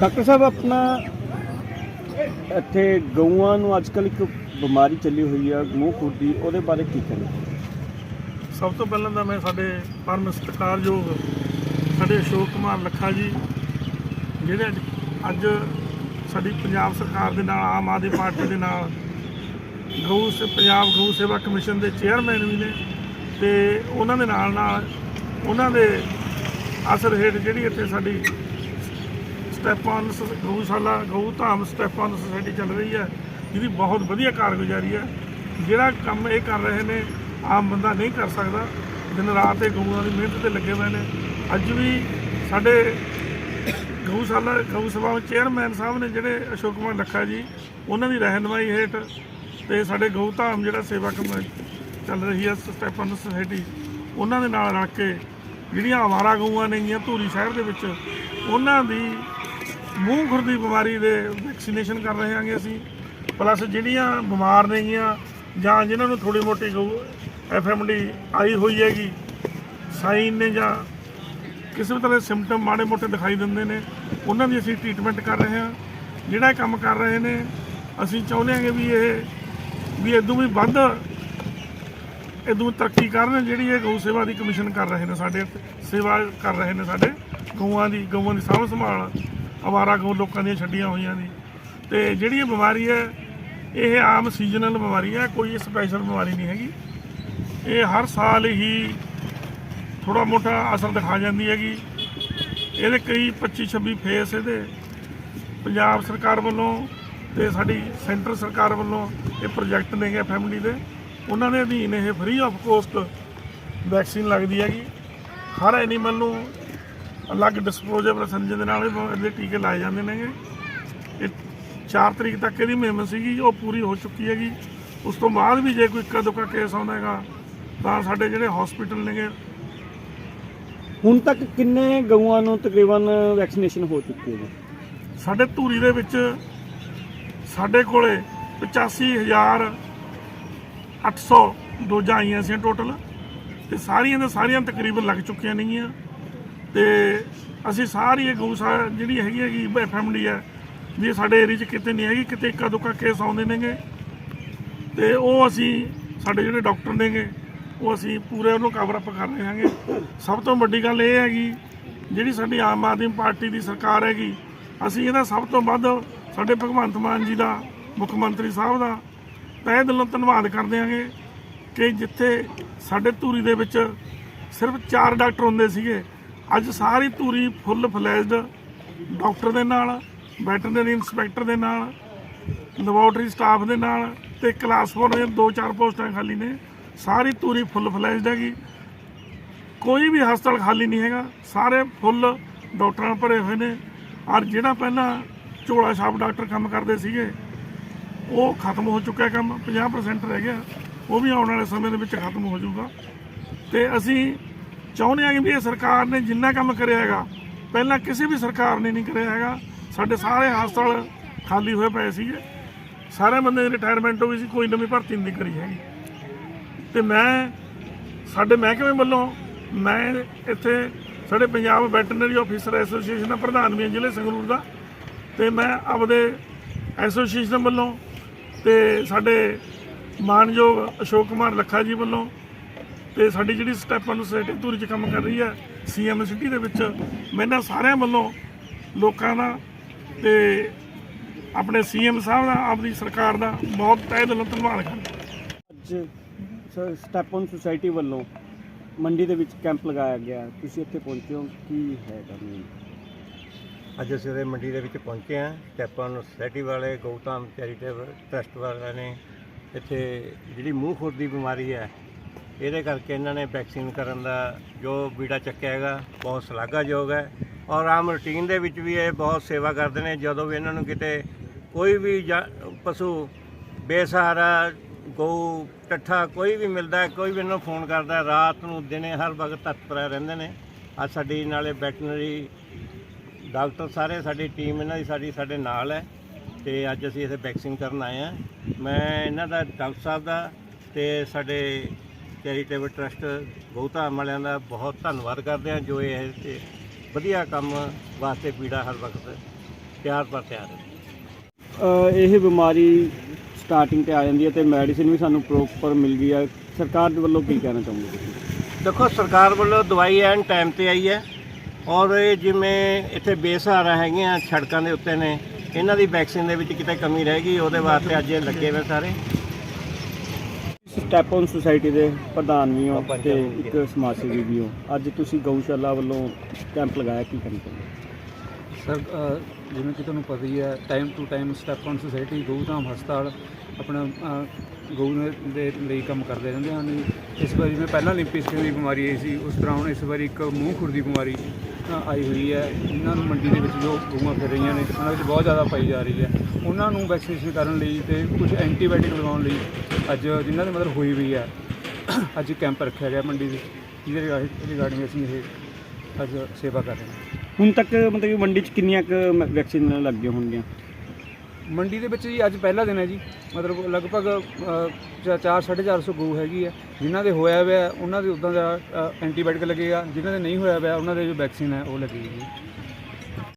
Doctor ਸਾਹਿਬ, ਆਪਣਾ ਇੱਥੇ ਗਊਆਂ ਨੂੰ ਅੱਜ ਕੱਲ੍ਹ ਇੱਕ ਬਿਮਾਰੀ ਚੱਲੀ ਹੋਈ ਆ, ਮੂੰਹ ਖੁਰਦੀ, ਉਹਦੇ ਬਾਰੇ ਕੀ ਕਹਿਣਾ? ਸਭ ਤੋਂ ਪਹਿਲਾਂ ਤਾਂ ਮੈਂ ਸਾਡੇ ਪਰਮ ਸਤਿਕਾਰਯੋਗ ਸਾਡੇ ਅਸ਼ੋਕ ਕੁਮਾਰ ਲੱਖਾ ਜੀ, ਜਿਹੜੇ ਅੱਜ- ਅੱਜ ਸਾਡੀ ਪੰਜਾਬ ਸਰਕਾਰ ਦੇ ਨਾਲ, ਆਮ ਆਦਮੀ ਪਾਰਟੀ ਦੇ ਨਾਲ ਗਊ ਸੇ, ਪੰਜਾਬ ਗਊ ਸੇਵਾ ਕਮਿਸ਼ਨ ਦੇ ਚੇਅਰਮੈਨ ਵੀ ਨੇ ਤੇ ਉਹਨਾਂ ਦੇ ਨਾਲ ਨਾਲ ਉਹਨਾਂ ਦੇ ਅਸਰ ਹੇਠ ਜਿਹੜੀ ਇੱਥੇ ਸਾਡੀ ਸਟੈਪਨ ਗਊਸ਼ਾਲਾ ਗਊ ਧਾਮ ਸਟੈਪਨ ਸੁਸਾਇਟੀ ਚੱਲ ਰਹੀ ਹੈ, ਜਿਹਦੀ ਬਹੁਤ ਵਧੀਆ ਕਾਰਗੁਜ਼ਾਰੀ ਹੈ। ਜਿਹੜਾ ਕੰਮ ਇਹ ਕਰ ਰਹੇ ਨੇ, ਆਮ ਬੰਦਾ ਨਹੀਂ ਕਰ ਸਕਦਾ। ਦਿਨ ਰਾਤ ਇਹ ਗਊਆਂ ਦੀ ਮਿਹਨਤ ਤੇ ਲੱਗੇ ਹੋਏ ਨੇ। ਅੱਜ ਵੀ ਸਾਡੇ ਗਊਸ਼ਾਲਾ ਗਊ ਸਭਾ ਚੇਅਰਮੈਨ ਸਾਹਿਬ ਨੇ ਜਿਹੜੇ ਅਸ਼ੋਕ ਕੁਮਾਰ ਲੱਖਾ ਜੀ, ਉਹਨਾਂ ਦੀ ਰਹਿਨਮਾਈ ਹੇਠ ਤੇ ਸਾਡੇ ਗਊ ਧਾਮ ਜਿਹੜਾ ਸੇਵਾ ਕੰਮ ਚੱਲ ਰਹੀ ਹੈ ਸਟੈਪਨ ਸੁਸਾਇਟੀ ਉਹਨਾਂ ਦੇ ਨਾਲ ਰਲ ਕੇ ਜਿਹੜੀਆਂ ਆਵਾਰਾ ਗਊਆਂ ਨੇਗੀਆਂ ਧੂਰੀ ਸ਼ਹਿਰ ਦੇ ਵਿੱਚ, ਉਹਨਾਂ ਦੀ ਮੂੰਹ ਖੁਰਦੀ ਬਿਮਾਰੀ ਦੇ ਵੈਕਸੀਨੇਸ਼ਨ ਕਰ ਰਹੇ ਹਾਂਗੇ ਅਸੀਂ। ਪਲੱਸ ਜਿਹੜੀਆਂ ਬਿਮਾਰ ਨੇਗੀਆਂ, ਜਾਂ ਜਿਨ੍ਹਾਂ ਨੂੰ ਥੋੜੀ ਮੋਟੀ ਗਊ ਐਫਐਮਡੀ ਆਈ ਹੋਈ ਹੈਗੀ ਸਾਈਨ ਨੇ ਜਾਂ ਕਿਸੇ ਵੀ ਤਰ੍ਹਾਂ ਦੇ ਸਿੰਪਟਮ ਮਾੜੇ ਮੋਟੇ ਦਿਖਾਈ ਦਿੰਦੇ ਨੇ, ਉਹਨਾਂ ਦੀ ਅਸੀਂ ਟ੍ਰੀਟਮੈਂਟ ਕਰ ਰਹੇ ਹਾਂ। ਜਿਹੜਾ ਇਹ ਕੰਮ ਕਰ ਰਹੇ ਨੇ, ਅਸੀਂ ਚਾਹੁੰਦੇ ਹਾਂ ਕਿ ਵੀ ਇਹ, ਵੀ ਇਦੋਂ ਵੀ ਵੱਧ ਇਦੋਂ ਤਰੱਕੀ ਕਰਨ, ਜਿਹੜੀ ਇਹ ਗਊ ਸੇਵਾ ਦੀ ਕਮਿਸ਼ਨ ਕਰ ਰਹੇ ਨੇ ਸਾਡੇ, ਸੇਵਾ ਕਰ ਰਹੇ ਨੇ ਸਾਡੇ, ਗਊਆਂ ਦੀ ਗਊਆਂ ਦੀ ਸਾਂਭ ਸੰਭਾਲ ਅਵਾਰਾ ਗਊ ਲੋਕਾਂ ਦੀਆਂ ਛੱਡੀਆਂ ਹੋਈਆਂ ਨੇ। ਤੇ ਜਿਹੜੀ ਇਹ ਬਿਮਾਰੀ ਹੈ, ਇਹ ਆਮ ਸੀਜ਼ਨਲ ਬਿਮਾਰੀ ਹੈ, ਕੋਈ ਸਪੈਸ਼ਲ ਬਿਮਾਰੀ ਨਹੀਂ ਹੈਗੀ। ਇਹ ਹਰ ਸਾਲ ਹੀ ਥੋੜਾ ਮੋਟਾ ਅਸਰ ਦਿਖਾ ਜਾਂਦੀ ਹੈਗੀ। ਇਹਦੇ ਕਈ 25 26 ਫੇਸ ਇਹਦੇ। ਪੰਜਾਬ ਸਰਕਾਰ ਵੱਲੋਂ ਤੇ ਸਾਡੀ ਸੈਂਟਰ ਸਰਕਾਰ ਵੱਲੋਂ ਇਹ ਪ੍ਰੋਜੈਕਟ ਨੇਗੇ ਫੈਮਿਲੀ ਦੇ। ਉਹਨਾਂ ਦੇ ਅਧੀਨ ਇਹ ਫ੍ਰੀ ਆਫ ਕੋਸਟ ਵੈਕਸੀਨ ਲੱਗਦੀ ਹੈਗੀ। ਹਰ ਐਨੀਮਲ ਨੂੰ ਅਲੱਗ ਡਿਸਪੋਜ਼ੇਬਲ ਸੰਜੇ ਦੇ ਨਾਲ ਇਹ ਇਹਦੇ ਟੀਕੇ ਲਾਏ ਜਾਂਦੇ ਨੇਗੇ। ਇਹ 4 ਤਰੀਕ ਤੱਕ ਇਹਦੀ ਮੁਹਿੰਮ ਸੀਗੀ ਉਹ ਪੂਰੀ ਹੋ ਚੁੱਕੀ ਹੈਗੀ। ਉਸ ਤੋਂ ਬਾਅਦ ਵੀ ਜੇ ਕੋਈ ਇੱਕਾ ਦੁੱਕਾ ਕੇਸ ਆਉਂਦਾ ਹੈਗਾ ਤਾਂ ਸਾਡੇ ਜਿਹੜੇ ਹਸਪੀਟਲ ਨੇਗੇ। ਹੁਣ ਤੱਕ ਕਿੰਨੇ ਗਊਆਂ ਨੂੰ ਤਕਰੀਬਨ ਵੈਕਸੀਨੇਸ਼ਨ ਹੋ ਚੁੱਕੀ ਹੈ ਜੀ? ਸਾਡੇ ਧੂਰੀ ਦੇ ਵਿੱਚ ਸਾਡੇ ਕੋਲੇ 85800 ਡੋਜ਼ਾਂ ਆਈਆਂ ਸੀ ਟੋਟਲ ਤੇ ਸਾਰੀਆਂ ਦੇ ਸਾਰੀਆਂ ਤਕਰੀਬਨ ਲੱਗ ਚੁੱਕੀਆਂ ਨੇਗੀਆਂ। ਤੇ ਅਸੀਂ ਸਾਰੀ ਇਹ ਗਊਸ਼ਾ ਜਿਹੜੀ ਹੈਗੀ ਹੈਗੀ ਐਫਐਮਡੀ ਹੈ ਵੀ ਸਾਡੇ ਏਰੀਆ 'ਚ ਕਿਤੇ ਨਹੀਂ ਹੈਗੀ, ਕਿਤੇ ਇੱਕਾ ਦੁੱਕਾ ਕੇਸ ਆਉਂਦੇ ਨੇਗੇ। ਤੇ ਉਹ ਅਸੀਂ ਸਾਡੇ ਜਿਹੜੇ ਡਾਕਟਰ ਨੇਗੇ, ਉਹ ਅਸੀਂ ਪੂਰੇ ਉਹਨੂੰ ਕਵਰ ਅਪ ਕਰ ਰਹੇ ਹਾਂਗੇ। ਸਭ ਤੋਂ ਵੱਡੀ ਗੱਲ ਇਹ ਹੈਗੀ, ਜਿਹੜੀ ਸਾਡੀ ਆਮ ਆਦਮੀ ਪਾਰਟੀ ਦੀ ਸਰਕਾਰ ਹੈਗੀ, ਅਸੀਂ ਇਹਦਾ ਸਭ ਤੋਂ ਵੱਧ ਸਾਡੇ ਭਗਵੰਤ ਮਾਨ ਜੀ ਦਾ, ਮੁੱਖ ਮੰਤਰੀ ਸਾਹਿਬ ਦਾ ਤਹਿ ਦਿਲੋਂ ਧੰਨਵਾਦ ਕਰਦੇ ਹਾਂਗੇ ਕਿ ਜਿੱਥੇ ਸਾਡੇ ਧੂਰੀ ਦੇ ਵਿੱਚ ਸਿਰਫ 4 ਡਾਕਟਰ ਹੁੰਦੇ ਸੀਗੇ। ਅੱਜ ਸਾਰੀ ਧੂਰੀ ਫੁੱਲ ਫਲੈਜਡ ਡਾਕਟਰ ਦੇ ਨਾਲ, ਵੈਟਰਨਰੀ ਇੰਸਪੈਕਟਰ ਦੇ ਨਾਲ, ਲੈਬੋਰਟਰੀ ਸਟਾਫ ਦੇ ਨਾਲ ਤੇ ਕਲਾਸ 4 ਦੀਆਂ ਦੋ ਚਾਰ ਪੋਸਟਾਂ ਖਾਲੀ ਨੇ। ਸਾਰੀ ਧੂਰੀ ਫੁੱਲ ਫਲੈਜਡ ਹੈਗੀ। ਕੋਈ ਵੀ ਹਸਪਤਾਲ ਖਾਲੀ ਨਹੀਂ ਹੈਗਾ। ਸਾਰੇ ਫੁੱਲ ਡਾਕਟਰਾਂ ਭਰੇ ਹੋਏ ਨੇ। ਔਰ ਜਿਹੜਾ ਪਹਿਲਾਂ ਝੋਲਾ ਛਾਪ ਡਾਕਟਰ ਕੰਮ ਕਰਦੇ ਸੀਗੇ, ਉਹ ਖਤਮ ਹੋ ਚੁੱਕਿਆ ਕੰਮ। 50% ਰਹਿ ਗਿਆ। ਉਹ ਵੀ ਆਉਣ ਵਾਲੇ ਸਮੇਂ ਦੇ ਵਿੱਚ ਖਤਮ ਹੋ ਜਾਊਗਾ। ਤੇ ਅਸੀਂ ਚਾਹੁੰਦੇ ਹਾਂ ਕਿ ਵੀ ਇਹ ਸਰਕਾਰ ਨੇ ਜਿੰਨਾ ਕੰਮ ਕਰਿਆ ਹੈਗਾ, ਪਹਿਲਾਂ ਕਿਸੇ ਵੀ ਸਰਕਾਰ ਨੇ ਨਹੀਂ ਕਰਿਆ ਹੈਗਾ। ਸਾਡੇ ਸਾਰੇ ਹਸਪਤਾਲ ਖਾਲੀ ਹੋਏ ਪਏ ਸੀਗੇ। ਸਾਰੇ ਬੰਦੇ ਦੀ ਰਿਟਾਇਰਮੈਂਟ ਹੋ ਗਈ ਸੀ, ਕੋਈ ਨਵੀਂ ਭਰਤੀ ਨਹੀਂ ਕਰੀ ਹੈਗੀ। ਤੇ ਮੈਂ, ਸਾਡੇ ਮਹਿਕਮੇ ਵੱਲੋਂ ਮੈਂ ਇੱਥੇ ਸਾਡੇ ਪੰਜਾਬ ਵੈਟਰਨਰੀ ਆਫੀਸਰ ਐਸੋਸੀਏਸ਼ਨ ਦਾ ਪ੍ਰਧਾਨ ਵੀ ਹਾਂ, ਜ਼ਿਲ੍ਹੇ ਸੰਗਰੂਰ ਦਾ। ਤੇ ਮੈਂ ਆਪਦੇ ਐਸੋਸੀਏਸ਼ਨ ਵੱਲੋਂ ਤੇ ਸਾਡੇ ਮਾਨਯੋਗ ਅਸ਼ੋਕ ਕੁਮਾਰ ਲੱਖਾ ਜੀ ਵੱਲੋਂ ਤੇ ਸਾਡੀ ਜਿਹੜੀ ਸਟੈਪਨ ਸੁਸਾਇਟੀ ਧੂਰੀ 'ਚ ਕੰਮ ਕਰ ਰਹੀ ਹੈ ਸੀਐਮ ਸਿਟੀ ਦੇ ਵਿੱਚ। ਮੈਂ ਇਹਨਾਂ ਸਾਰਿਆਂ ਵੱਲੋਂ ਲੋਕਾਂ ਦਾ ਤੇ ਆਪਣੇ ਸੀਐਮ ਸਾਹਿਬ ਦਾ ਆਪਣੀ ਸਰਕਾਰ ਦਾ ਬਹੁਤ ਤਹਿ ਦਿਲੋਂ ਧੰਨਵਾਦ ਕਰਦਾ। ਅੱਜ ਸਟੈਪਨ ਸੁਸਾਇਟੀ ਵੱਲੋਂ ਮੰਡੀ ਦੇ ਵਿੱਚ ਕੈਂਪ ਲਗਾਇਆ ਗਿਆ। ਤੁਸੀਂ ਇੱਥੇ ਪਹੁੰਚੇ ਹੋ ਕੀ ਹੈ ਕੰਮ ਅੱਜ ਅਸੀਂ ਉਹਦੇ ਮੰਡੀ ਦੇ ਵਿੱਚ ਪਹੁੰਚੇ ਹਾਂ। ਸਟੈਪਨ ਸੋਸਾਇਟੀ ਵਾਲੇ ਗਊਤਾਮ ਚੈਰੀਟੇਬਲ ਟਰਸਟ ਵਾਲਿਆਂ ਨੇ ਇੱਥੇ ਜਿਹੜੀ ਮੂੰਹ ਖੁਰ ਦੀ ਬਿਮਾਰੀ ਹੈ ਇਹਦੇ ਕਰਕੇ ਇਹਨਾਂ ਨੇ ਵੈਕਸੀਨ ਕਰਨ ਦਾ ਜੋ ਬੀੜਾ ਚੱਕਿਆ ਹੈਗਾ, ਬਹੁਤ ਸ਼ਲਾਘਾਯੋਗ ਹੈ। ਔਰ ਆਮ ਰੂਟੀਨ ਦੇ ਵਿੱਚ ਵੀ ਇਹ ਬਹੁਤ ਸੇਵਾ ਕਰਦੇ ਨੇ, ਜਦੋਂ ਵੀ ਇਹਨਾਂ ਨੂੰ ਕਿਤੇ ਕੋਈ ਵੀ ਜਾ- ਪਸ਼ੂ, ਬੇਸਹਾਰਾ, ਗਊ, ਟੱਠਾ ਕੋਈ ਵੀ ਮਿਲਦਾ ਕੋਈ ਵੀ ਇਹਨਾਂ ਨੂੰ ਫੋਨ ਕਰਦਾ ਰਾਤ ਨੂੰ, ਦਿਨੇ ਹਰ ਵਕਤ ਤਤਪਰ ਰਹਿੰਦੇ ਨੇ। ਅੱਜ ਸਾਡੀ ਨਾਲੇ ਵੈਟਰਨਰੀ ਡਾਕਟਰ ਸਾਰੇ, ਸਾਡੀ ਟੀਮ ਇਹਨਾਂ ਦੀ ਸਾਡੀ, ਸਾਡੇ ਨਾਲ ਹੈ ਤੇ ਅੱਜ ਅਸੀਂ ਇੱਥੇ ਵੈਕਸੀਨ ਕਰਨ ਆਏ ਹਾਂ। ਮੈਂ ਇਹਨਾਂ ਦਾ ਡਾਕਟਰ ਸਾਹਿਬ ਦਾ ਤੇ ਸਾਡੇ ਚੈਰੀਟੇਬਲ ਟਰਸਟ ਗਊਧਾਮ ਵਾਲਿਆਂ ਦਾ ਬਹੁਤ ਧੰਨਵਾਦ ਕਰਦੇ ਹਾਂ ਜੋ ਇਹ ਤੇ ਵਧੀਆ ਕੰਮ ਵਾਸਤੇ ਪੀੜਾ ਹਰ ਵਕਤ ਤਿਆਰ ਪਰ ਤਿਆਰ ਹੈ। ਇਹ ਬਿਮਾਰੀ ਸਟਾਰਟਿੰਗ ਤੇ ਆ ਜਾਂਦੀ ਹੈ ਤੇ ਮੈਡੀਸਿਨ ਵੀ ਸਾਨੂੰ ਪ੍ਰੋਪਰ ਮਿਲ ਗਈ ਹੈ। ਸਰਕਾਰ ਦੇ ਵੱਲੋਂ ਕੀ ਕਹਿਣਾ ਚਾਹੁੰਦੇ ਤੁਸੀਂ? ਦੇਖੋ ਸਰਕਾਰ ਵੱਲੋਂ ਦਵਾਈ ਐਨ ਟਾਈਮ ਤੇ ਆਈ ਹੈ ਔਰ ਇਹ ਜਿਵੇਂ ਇੱਥੇ ਬੇਸਹਾਰਾ ਹੈਗੀਆਂ ਸੜਕਾਂ ਦੇ ਉੱਤੇ ਨੇ ਇਹਨਾਂ ਦੀ ਵੈਕਸੀਨ ਦੇ ਵਿੱਚ ਕਿਤੇ ਕਮੀ ਰਹਿ ਗਈ ਉਹਦੇ ਵਾਸਤੇ ਅੱਜ ਇਹ ਲੱਗੇ ਹੋਏ ਸਾਰੇ। ਸਟੈਪ ਔਨ ਸੁਸਾਇਟੀ ਦੇ ਪ੍ਰਧਾਨ ਵੀ ਹੋ ਤੇ ਇੱਕ ਸਮਾਜ ਸੇਵੀ ਵੀ ਹੋ। ਅੱਜ ਤੁਸੀਂ ਗਊਸ਼ਾਲਾ ਵੱਲੋਂ ਕੈਂਪ ਲਗਾਇਆ ਕੀ ਕਰਨਾ ਚਾਹੁੰਦੇ ਸਰ ਅ, ਜਿਵੇਂ ਕਿ ਤੁਹਾਨੂੰ ਪਤਾ ਹੀ ਹੈ time to time step on society ਗਊਧਾਮ ਹਸਪਤਾਲ ਆਪਣਾ ਅ, ਗਊ ਦੇ- ਦੇ ਲਈ ਕੰਮ ਕਰਦੇ ਰਹਿੰਦੇ ਹਨ। ਇਸ ਵਾਰੀ ਜਿਵੇਂ ਪਹਿਲਾਂ ਲਿੰਪਿਸਕਨ ਦੀ ਬਿਮਾਰੀ ਆਈ ਸੀ ਉਸ ਤਰ੍ਹਾਂ ਹੁਣ ਇਸ ਵਾਰੀ ਇੱਕ ਮੂੰਹ ਖੁਰ ਦੀ ਬਿਮਾਰੀ ਅ, ਆਈ ਹੋਈ ਹੈ ਇਹਨਾਂ ਨੂੰ ਮੰਡੀ ਦੇ ਵਿੱਚ ਜੋ ਗਊਆਂ ਫਿਰ ਰਹੀਆਂ ਨੇ ਉਹਨਾਂ ਵਿੱਚ ਬਹੁਤ ਜ਼ਿਆਦਾ ਪਾਈ ਜਾ ਰਹੀ ਹੈ। ਉਹਨਾਂ ਨੂੰ ਵੈਕਸੀਨੇਸ਼ਨ ਕਰਨ ਲਈ ਤੇ ਕੁਝ ਐਂਟੀਬਾਇਓਟਿਕ ਲਗਾਉਣ ਲਈ ਅੱਜ ਜਿਨ੍ਹਾਂ ਦੇ ਮਤਲਬ ਹੋਈ ਵੀ ਹੈ ਅੱਜ ਕੈਂਪ ਰੱਖਿਆ ਗਿਆ ਮੰਡੀ ਦੇ ਜਿਹਦੇ ਰਿਗਾਰਡਿੰਗ ਅਸੀਂ ਇਹ ਅੱਜ ਸੇਵਾ ਕਰ ਰਹੇ ਹਾਂ। ਹੁਣ ਤੱਕ ਮਤਲਬ ਕਿ ਮੰਡੀ 'ਚ ਕਿੰਨੀਆਂ ਕੁ ਵੈਕਸੀਨ ਲੱਗ ਗਈਆਂ ਹੋਣਗੀਆਂ? ਮੰਡੀ ਦੇ ਵਿੱਚ ਜੀ ਅੱਜ ਪਹਿਲਾ ਦਿਨ ਹੈ ਜੀ। ਮਤਲਬ ਲਗਭਗ 4-450 ਗਊ ਹੈਗੀ ਹੈ। ਜਿਨ੍ਹਾਂ ਦੇ ਹੋਇਆ ਹੋਇਆ, ਉਹਨਾਂ ਦੇ ਉਦਾਂ ਦਾ ਐਂਟੀਬਾਇਓਟਿਕ ਲੱਗੇਗਾ ਜਿਨ੍ਹਾਂ ਦੇ ਨਹੀਂ ਹੋਇਆ ਹੋਇਆ, ਉਹਨਾਂ ਦੇ ਜੋ ਵੈਕਸੀਨ ਹੈ, ਉਹ ਲੱਗੇਗੀ ਜੀ।